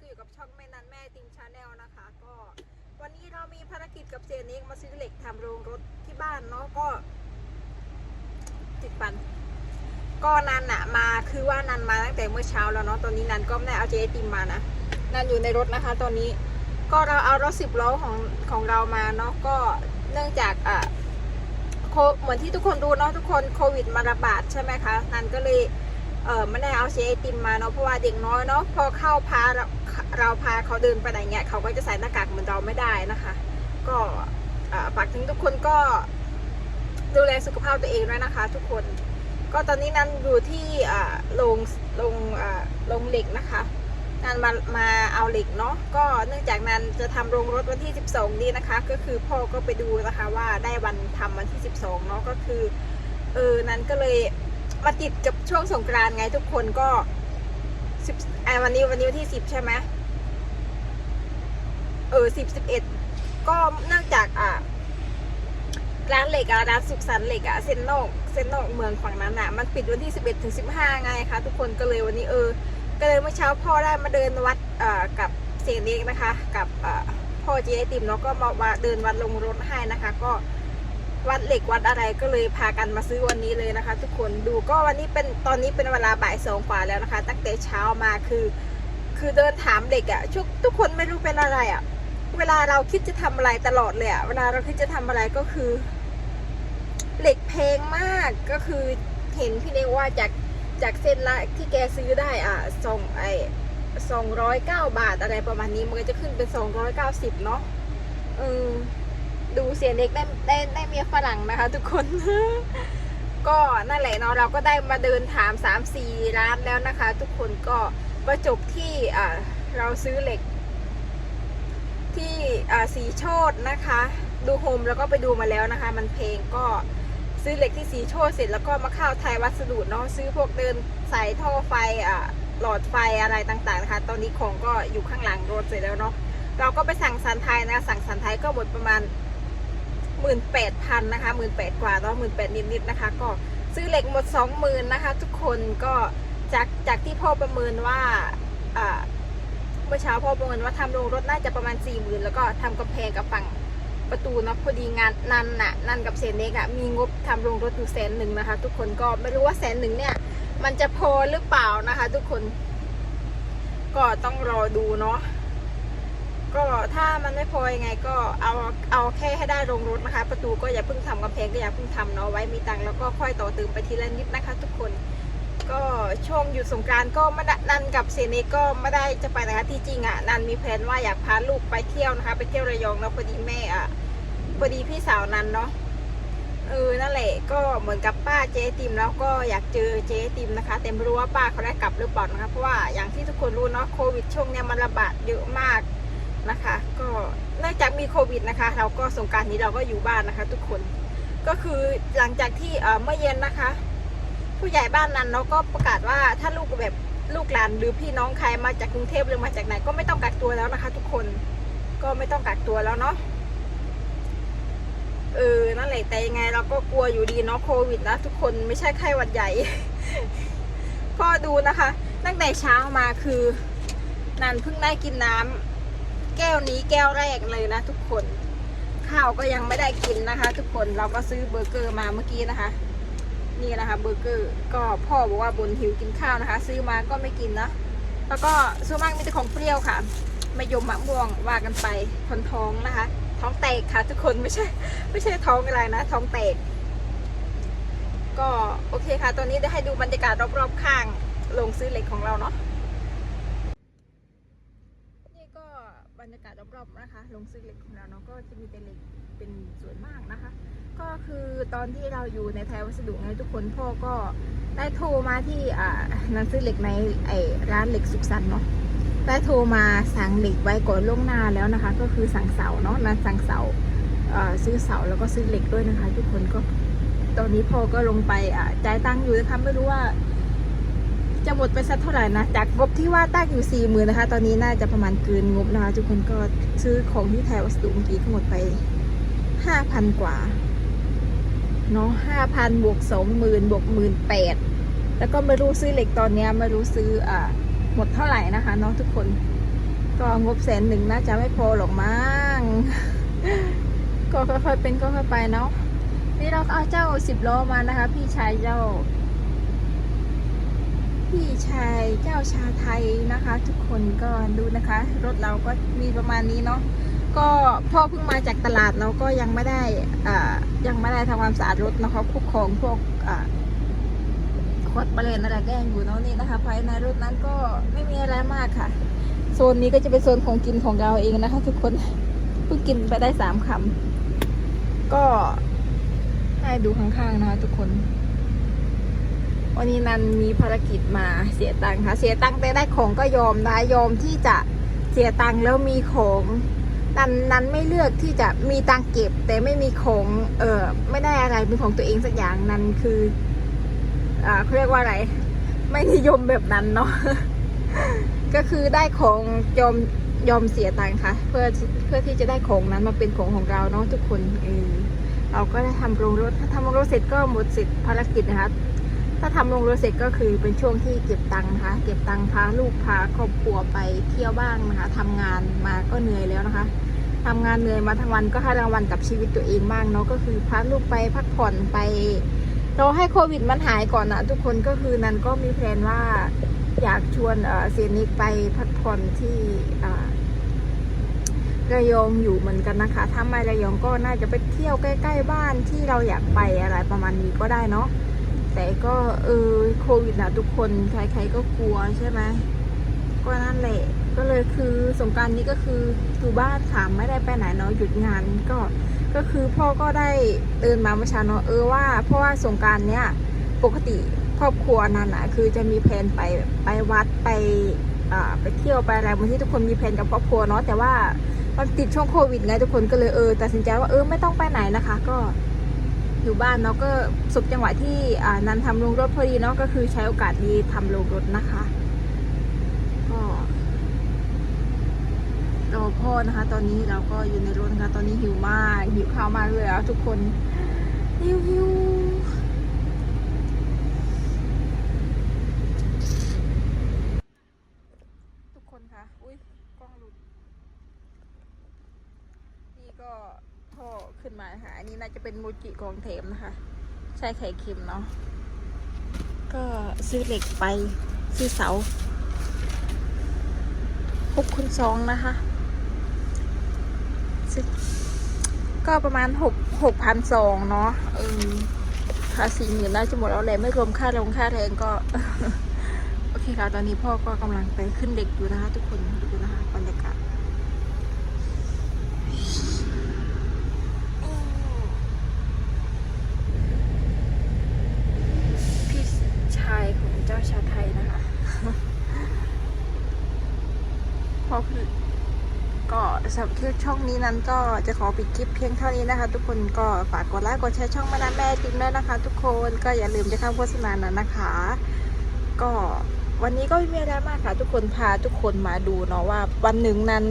ก็อยู่กับช่องแม่นันแม่ติงชาแนลนะคะ ก็วันนี้เรามีภารกิจกับเจนิกมาซื้อเหล็กทำโรงรถที่บ้านเนาะก็ ติดปัน ก็นันอะมาคือว่านันมาตั้งแต่เมื่อเช้าแล้วเนาะตอนนี้นันก็ไม่ได้เอาเจติมมานะนันอยู่ในรถนะคะ ตอนนี้ก็เราเอารถสิบล้อของของเรามาเนาะก็เนื่องจากอะเหมือนที่ทุกคนรู้เนาะทุกคนโควิดมาระบาดใช่ไหมคะนันก็เลยเออไม่ได้เอาเชไอติมมาเนาะเพราะว่าเด็กน้อยเนาะพอเข้าพา เราพาเขาเดินไปไหนเงี้ยเขาก็จะใส่หน้ากากเหมือนเราไม่ได้นะคะ ก็ฝากถึงทุกคนก็ดูแลสุขภาพตัวเองด้วยนะคะ ทุกคน ก็ตอนนี้นันอยู่ที่โรงโรงโรงเหล็กนะคะนันมามาเอาเหล็กเนาะก็เนื่องจากนันจะทำโรงรถวันที่ 12 นี้นะคะ ก็คือพ่อก็ไปดูนะคะว่าได้วันทำวันที่ 12เนาะก็คือเออนันก็เลยมาติดกับช่วงสงกรานต์ไงทุกคนก็ สิบไอ้วันนี้วันนี้วันที่สิบใช่ไหมเออสิบสิบเอ็ดก็เนื่องจากอะร้านเหล็กอะร้านสุขสันต์เหล็กอะเซนนอกเซนนอกเมืองฝั่งนั้นอะมันปิดวันที่สิบเอ็ดถึงสิบห้าไงคะทุกคนก็เลยวันนี้เออ ก็เลยเมื่อเช้าพ่อได้มาเดินวัดอ่ากับเสียงเล็กนะคะ กับอ่าพ่อเจไอติมเนาะก็มามาเดินวัดลงรถให้นะคะ ก็ วัดเหล็กวัดอะไรก็เลยพากันมาซื้อวันนี้เลยนะคะ ทุกคนดูก็วันนี้เป็นตอนนี้เป็นเวลาบ่ายสองกว่าแล้วนะคะ ตั้งแต่เช้ามาคือ คือเดินถามเด็กอะ่ะทุกทุกคนไม่รู้เป็นอะไรอะ่ะ เวลาเราคิดจะทำอะไรตลอดเลยอะ่ะเวลาเราคิดจะทำอะไรก็คือ เหล็กแพงมากก็คือเห็นพี่เนกว่าจากจากเส้นละที่แกซื้อได้อะสองไอสองร้อยเก้าบาทอะไรประมาณนี้มันก็จะขึ้นเป็นสองร้อยเก้าสิบเนาะเออ ดูเสียเล็กได้ได้ได้เมียฝรั่งนะคะ ทุกคน ก็นั่นแหละเนาะเราก็ได้มาเดินถาม3ามสี่ร้านแล้วนะคะ ทุกคนก็ประจบที่เราซื้อเหล็ก ที่สีโชดนะคะ ดูโฮมแล้วก็ไปดูมาแล้วนะคะ มันเพลงก็ซื้อเหล็กที่สีโชดเสร็จแล้วก็มาเข้าไทยวัสดุเนาะซื้อพวกเดินสายท่อไฟอ่าหลอดไฟอะไรต่างๆนะคะ ตอนนี้ของก็อยู่ข้างหลังรถเสร็จแล้วเนาะ เราก็ไปสั่งสันไทยนะ สั่งสันไทยก็หมดประมาณ หมื่นแปดพันนะคะหมื่นแปดกว่าเนาะหมื่นแปดนิดๆนะคะ ก็ซื้อเหล็กหมดสองหมื่นนะคะ ทุกคนก็จากจากที่พ่อประเมินว่าเมื่อเช้าพ่อประเมินว่าทำโรงรถน่าจะประมาณสี่หมื่นแล้วก็ทำกำแพงกับฝั่งประตูเนาะพอดีงานนันน่ะนันกับเซนเนกอะมีงบทำโรงรถอยู่แสนหนึ่งนะคะ ทุกคนก็ไม่รู้ว่าแสนหนึ่งเนี่ย มันจะพอหรือเปล่านะคะ ทุกคน ก็ต้องรอดูเนาะ ก็ถ้ามันไม่พอยังไงก็เอาเอาแค่ให้ได้โรงรถนะคะ ประตูก็อย่าเพิ่งทำกำแพงก็อย่าเพิ่งทำเนาะไว้มีตังค์แล้วก็ค่อยต่อเติมไปทีละนิดนะคะ ทุกคนก็ช่วงหยุดสงกรานต์ก็ไม่ได้นันกับเซเนก็ไม่ได้จะไปนะคะที่จริงอะนันมีแผนว่าอยากพาลูกไปเที่ยวนะคะ ไปเที่ยวระยองเนาะพอดีแม่อะพอดีพี่สาวนันเนาะเออนั่นแหละก็เหมือนกับป้าเจ๊ติมแล้วก็อยากเจอเจ๊ติมนะคะ แต่ไม่รู้ว่าป้าเขาได้กลับหรือเปล่านะคะเพราะว่าอย่างที่ทุกคนรู้เนาะโควิดช่วงเนี้ยมันระบาดเยอะมาก นะคะ ก็เนื่องจากมีโควิดนะคะ เราก็สงการนี้เราก็อยู่บ้านนะคะ ทุกคนก็คือหลังจากที่เมื่อเย็นนะคะ ผู้ใหญ่บ้านนั้นเนาะก็ประกาศว่าถ้าลูกแบบลูกหลานหรือพี่น้องใครมาจากกรุงเทพหรือมาจากไหนก็ไม่ต้องกักตัวแล้วนะคะ ทุกคนก็ไม่ต้องกักตัวแล้วเนาะเออนั่นแหละแต่ยังไงเราก็กลัวอยู่ดีเนาะโควิดนะทุกคนไม่ใช่ไข้หวัดใหญ่ ก็ดูนะคะ ตั้งแต่เช้ามาคือนันเพิ่งได้กินน้ำ แก้วนี้แก้วแรกเลยนะทุกคน ข้าวก็ยังไม่ได้กินนะคะ ทุกคนเราก็ซื้อเบอร์เกอร์มาเมื่อกี้นะคะ นี่นะคะเบอร์เกอร์ก็พ่อบอกว่าบนหิวกินข้าวนะคะ ซื้อมาก็ไม่กินนะแล้วก็ส่วนมากมีแต่ของเปรี้ยวค่ะมะยมมะม่วงว่ากันไปคนท้องนะคะ ท้องแตกค่ะ ทุกคนไม่ใช่ ไม่ใช่ท้องอะไรนะ ท้องแตกก็โอเคค่ะ ตอนนี้ได้ให้ดูบรรยากาศรอบๆข้างลงซื้อเหล็กของเราเนาะ นี่ก็บรรยากาศรอบๆนะคะ ลงซื้อเหล็กของเราเนาะก็จะมีแต่เหล็กเป็นส่วนมากนะคะ ก็คือตอนที่เราอยู่ในไทยวัสดุไงทุกคนพ่อก็ได้โทรมาที่อ่านันซื้อเหล็กในไอร้านเหล็กสุขสันต์เนาะได้โทรมาสั่งเหล็กไว้ก่อนล่วงหน้าแล้วนะคะ ก็คือสั่งเสาเนาะนันสั่งเสาอ่อซื้อเสาแล้วก็ซื้อเหล็กด้วยนะคะ ทุกคนก็ตอนนี้พ่อก็ลงไปอ่าจ่ายตังค์อยู่นะคะไม่รู้ว่า จะหมดไปสักเท่าไหร่นะ จากงบที่ว่าตั้งอยู่สี่หมื่นนะคะ ตอนนี้น่าจะประมาณเกินงบนะคะ ทุกคนก็ซื้อของที่ไทยวัสดุเมื่อกี้ก็หมดไปห้าพันกว่าเนาะห้าพันบวกสองหมื่นบวกหมื่นแปดแล้วก็ไม่รู้ซื้อเหล็กตอนเนี้ยไม่รู้ซื้ออ่าหมดเท่าไหร่นะคะเนาะทุกคนก็งบแสนหนึ่งน่าจะไม่พอหรอกมั้งก็ค่อยๆเป็นก็ค่อยไปเนาะนี่เราเอาเจ้าสิบล้อมานะคะ พี่ชายเจ้า พี่ชายเจ้าชาไทยนะคะ ทุกคนก็ดูนะคะ รถเราก็มีประมาณนี้เนาะก็พ่อเพิ่งมาจากตลาดเราก็ยังไม่ได้อ่ายังไม่ได้ทำความสะอาดรถนะคะคุกของพวกอ่าขวดบะเลนอะไรแกล้งอยู่เนาะนี่นะคะ ภายในรถนั้นก็ไม่มีอะไรมากค่ะ โซนนี้ก็จะเป็นโซนของกินของเราเองนะคะ ทุกคนเพิ่งกินไปได้สามคำก็ให้ดูข้างๆนะคะทุกคน วันนี้นันมีภารกิจมาเสียตังค์ค่ะ เสียตังค์แต่ได้ของก็ยอมนะยอมที่จะเสียตังค์แล้วมีของนันนันไม่เลือกที่จะมีตังค์เก็บ แต่ไม่มีของเออไม่ได้อะไรเป็นของตัวเองสักอย่างนันคืออ่าเขาเรียกว่าอะไร ไม่นิยมแบบนั้นเนาะก็คือได้ของยอมยอมเสียตังค์ค่ะ เพื่อเพื่อที่จะได้ของนั้นมาเป็นของของเราเนาะทุกคนเออเราก็ได้ทำโรงรถถ้าทำโรงรถเสร็จก็หมดสิทธิภารกิจนะคะ ถ้าทำโรงรถเสร็จก็คือเป็นช่วงที่เก็บตังค์นะคะ เก็บตังค์พาลูกพาครอบครัวไปเที่ยวบ้างนะคะทำงานมาก็เหนื่อยแล้วนะคะทำงานเหนื่อยมาทั้งวันก็ให้รางวัลกับชีวิตตัวเองบ้างเนาะก็คือพาลูกไปพักผ่อนไปรอให้โควิดมันหายก่อนนะทุกคนก็คือนันก็มีแผนว่าอยากชวนเออเซียนิกไปพักผ่อนที่ระยองอยู่เหมือนกันนะคะ ถ้าไม่ระยองก็น่าจะไปเที่ยวใกล้ ๆ บ้านที่เราอยากไปอะไรประมาณนี้ก็ได้เนาะ แต่ก็เออโควิดนะทุกคนใครๆก็กลัวใช่ไหมก็นั่นแหละก็เลยคือสงการนี้ก็คืออยู่บ้านถามไม่ได้ไปไหนเนาะหยุดงานก็ก็คือพ่อก็ได้เดินมาเมื่อเช้าเนาะเออว่าเพราะว่าสงการเนี้ยปกติครอบครัวนั่นนะคือจะมีแผนไปไปวัดไปอ่าไปเที่ยวไปอะไรบางที่ทุกคนมีแผนกับครอบครัวเนาะแต่ว่ามันติดช่วงโควิดไงทุกคนก็เลยเออตัดสินใจว่าเออไม่ต้องไปไหนนะคะ ก็ อยู่บ้านเนาะก็สุขจังหวะที่นันทำโรงรถพอดีเนาะก็คือใช้โอกาสดีทำโรงรถนะคะก็รอพ่อนะคะ ตอนนี้เราก็อยู่ในรถนะคะตอนนี้หิวมากหิวข้าวมากเลยแล้วทุกคนหิวหิวทุกคนคะอุ้ยกล้องหลุด นี่ก็ท่อ ขึ้นมานะคะอันนี้น่าจะเป็นโมจิของเทมนะคะ ใช่ไข่เค็มเนาะ ก็ซื้อเหล็กไปซื้อเสาหกคูณสองนะคะซื้อก็ประมาณหกหกพันสองเนาะเออค่าสี่หมื่นน่าจะหมดแล้วแหละไม่รวมค่าลงค่าแรงก็ โอเคค่ะ ตอนนี้พ่อก็กำลังไปขึ้นเหล็กอยู่นะคะทุกคนดูนะคะบรรยากาศ พี่ชายของเจ้าชาไทยนะคะ พอคือก็สำหรับคลิปช่องนี้นั้นก็จะขอปิดคลิปเพียงเท่านี้นะคะ ทุกคนก็ฝากกดไลค์กดแชร์ช่องมานาแม่ติมด้วยนะคะ ทุกคนก็อย่าลืมจะเข้าโฆษณานะนะคะ ก็วันนี้ก็ไม่มีอะไรมากค่ะ ทุกคนพาทุกคนมาดูเนาะว่าวันหนึ่งนั้น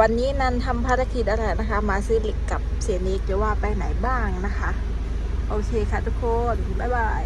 วันนี้นันทำภารกิจอะไรนะคะ มาซื้อหล็กกับเสียนิกจะว่าไปไหนบ้างนะคะ โอเคค่ะทุกคน บ๊ายบาย